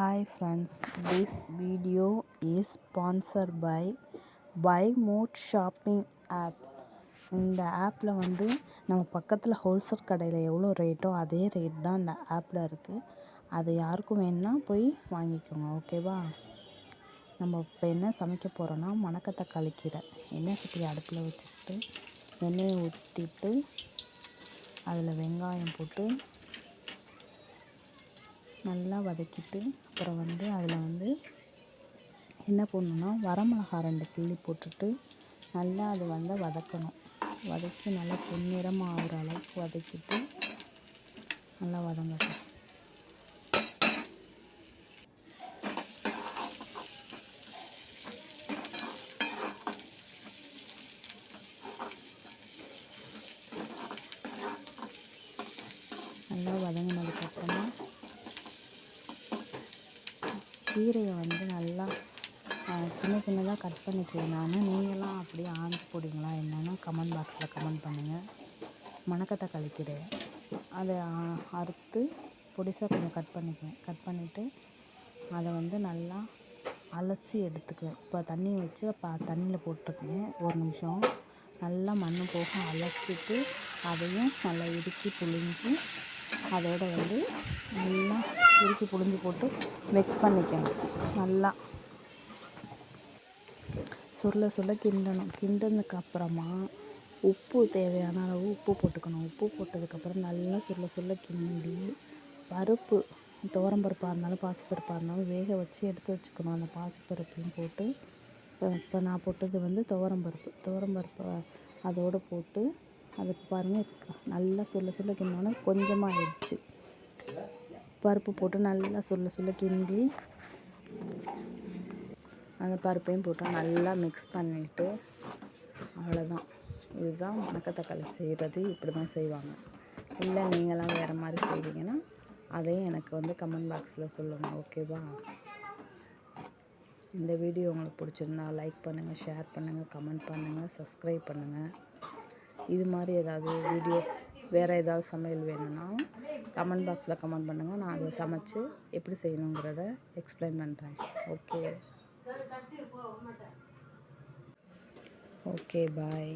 Hi friends this video is sponsor by by mod shopping app இந்த ஆப்பில் வந்து நம்ம பக்கத்தில் ஹோல்சேல் கடையில் எவ்வளோ ரேட்டோ அதே ரேட் தான் இந்த ஆப்பில் இருக்குது அது யாருக்கும் வேணும்னா போய் வாங்கிக்கோங்க ஓகேவா நம்ம இப்போ என்ன சமைக்க போகிறோன்னா மணக்கத்தக்காளி கீரை. எண்ணெய் சட்டி அடுப்பில் வச்சுக்கிட்டு எண்ணெயை ஊற்றிட்டு அதில் வெங்காயம் போட்டு நல்லா வதக்கிட்டு அப்புறம் வந்து அதில் வந்து என்ன பண்ணணுன்னா வரமிளகா ரெண்டு கிள்ளி போட்டுட்டு நல்லா அது வந்து வதக்கணும். வதக்கி நல்லா பொன்னிறமாக ஆகிற அளவுக்கு வதக்கிட்டு நல்லா வதங்கட்டும். நல்லா வதங்கினதுக்கப்புறமா கீரையை வந்து நல்லா சின்ன சின்னதாக கட் பண்ணிக்குவேன் நான். நீங்களாம் அப்படியே ஆஞ்சு போடுவீங்களா என்னென்னு கமெண்ட் பாக்ஸில் கமெண்ட் பண்ணுங்கள் மணக்கத்தக்காளி கீரையை அதை அறுத்து பொடிசாக கொஞ்சம் கட் பண்ணிக்குவேன். கட் பண்ணிவிட்டு அதை வந்து நல்லா அலசி எடுத்துக்குவேன். இப்போ தண்ணி வச்சு அப்போ தண்ணியில் போட்டுக்குவேன் ஒரு நிமிஷம். நல்லா மண் போக அலசிட்டு அதையும் நல்லா இறுக்கி புழிஞ்சு அதோட வந்து நல்லா இறுக்கி புழிஞ்சு போட்டு மிக்ஸ் பண்ணிக்கணும். நல்லா. சுருள சுருள கிண்டணும். கிண்டினதுக்கு அப்புறமா உப்பு தேவையான அளவு உப்பு போட்டுக்கணும். உப்பு போட்டதுக்கப்புறம் நல்லா சுருள சுருள கிண்டி பருப்பு துவரம்பருப்பாக இருந்தாலும் பாசிப்பருப்பாக இருந்தாலும் வேக வச்சு எடுத்து வச்சுக்கணும். அந்த பாசிப்பருப்பையும் போட்டு இப்போ நான் போட்டது வந்து துவரம்பருப்பு துவரம்பருப்பை அதோடு போட்டு அது பாருங்கள் நல்லா சொல்ல சொல்ல கிண்டினோன்னே கொஞ்சமாக ஆயிடுச்சு பருப்பு போட்டு நல்லா சொல்ல சொல்ல கிண்டி அந்த பருப்பையும் போட்டு நல்லா மிக்ஸ் பண்ணிவிட்டு அவ்வளோதான் இதுதான் மணக்கத்தக்காளி செய்கிறது இப்படி தான் செய்வாங்க. இல்லை நீங்களாம் வேறு மாதிரி செய்வீங்கன்னா அதையும் எனக்கு வந்து கமெண்ட் பாக்ஸில் சொல்லுங்கள் ஓகேவா இந்த வீடியோ உங்களுக்கு பிடிச்சிருந்தா லைக் பண்ணுங்கள் ஷேர் பண்ணுங்கள் கமெண்ட் பண்ணுங்கள் சப்ஸ்கிரைப் பண்ணுங்கள் இது மாதிரி ஏதாவது வீடியோ வேறு ஏதாவது சமையல் வேணும்னா கமெண்ட் பாக்ஸில் கமெண்ட் பண்ணுங்கள் நான் அதை சமைச்சு எப்படி செய்யணுங்கிறத எக்ஸ்பிளைன் பண்ணுறேன் ஓகே ஓகே பாய்